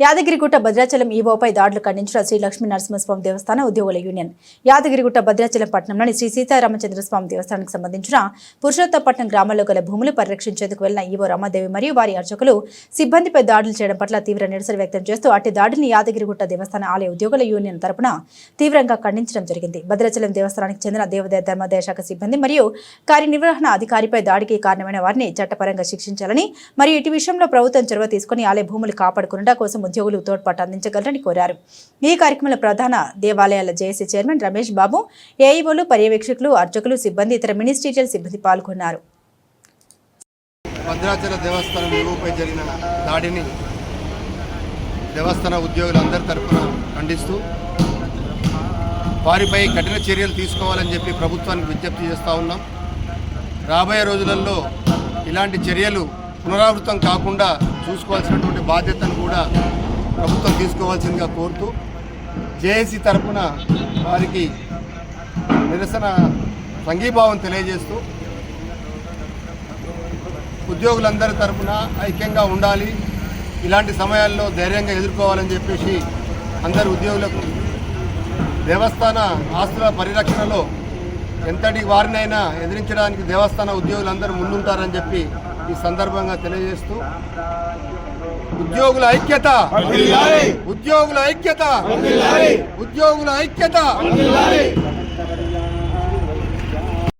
యాదగిరిగుట్ట భద్రాచలం ఈవోపై దాడులు ఖండించిన శ్రీ లక్ష్మీ నరసింహస్వామి దేవస్థాన ఉద్యోగుల యూనియన్. యాదగిరిగుట్ట భద్రాచలం పట్టణంలోని శ్రీ సీతారామచంద్ర స్వామి దేవస్థానానికి సంబంధించిన పురుషోత్తపట్నం గ్రామంలో గల భూములు పరిరక్షించేందుకు వెళ్ళిన ఈవో రమాదేవి మరియు వారి అర్చకులు సిబ్బందిపై దాడులు చేయడం పట్ల తీవ్ర నిరసన వ్యక్తం చేస్తూ అట్టి దాడిని యాదగిరిగుట్ట దేవస్థాన ఆలయ ఉద్యోగుల యూనియన్ తరపున తీవ్రంగా ఖండించడం జరిగింది. భద్రాచలం దేవస్థానానికి చెందిన దేవదే ధర్మాదాయ శాఖ సిబ్బంది మరియు కార్యనిర్వహణ అధికారిపై దాడికి కారణమైన వారిని చట్టపరంగా శిక్షించాలని మరియు ఇటు విషయంలో ప్రభుత్వం చొరవ తీసుకుని ఆలయ భూములు కాపాడుకునడా కోసం ఉద్యోగులు తోడ్పాటు అందించగలరని కోరారు. ఈ కార్యక్రమంలో ప్రధాన దేవాలయాల జేఏసీ చైర్మన్ రమేష్ బాబు ఏఈఓలు పర్యవేక్షకులు అర్చకులు సిబ్బంది ఇతర మినిస్ట్రీరియల్ సిబ్బంది పాల్గొన్నారు. భద్రాచల దేవస్థానం విలువపై జరిగిన దాడిని దేవస్థాన ఉద్యోగులందరి తరఫున ఖండిస్తూ వారిపై కఠిన చర్యలు తీసుకోవాలని చెప్పి ప్రభుత్వానికి విజ్ఞప్తి చేస్తూ ఉన్నాం. రాబోయే రోజులలో ఇలాంటి చర్యలు పునరావృతం కాకుండా చూసుకోవాల్సినటువంటి బాధ్యతను కూడా ప్రభుత్వం తీసుకోవాల్సిందిగా కోరుతూ జేఏసీ తరఫున వారికి నిరసన సంఘీభావం తెలియజేస్తూ ఉద్యోగులందరి తరపున ఐక్యంగా ఉండాలి ఇలాంటి సమయాల్లో ధైర్యంగా ఎదుర్కోవాలని చెప్పేసి అందరు ఉద్యోగులకు దేవస్థాన ఆస్తుల పరిరక్షణలో ఎంతటి వారినైనా ఎదిరించడానికి దేవస్థాన ఉద్యోగులందరూ ముందుంటారని చెప్పి ఈ సందర్భంగా తెలియజేస్తూ ఉద్యోగుల ఐక్యత ఉద్యోగుల ఐక్యత ఉద్యోగుల ఐక్యత!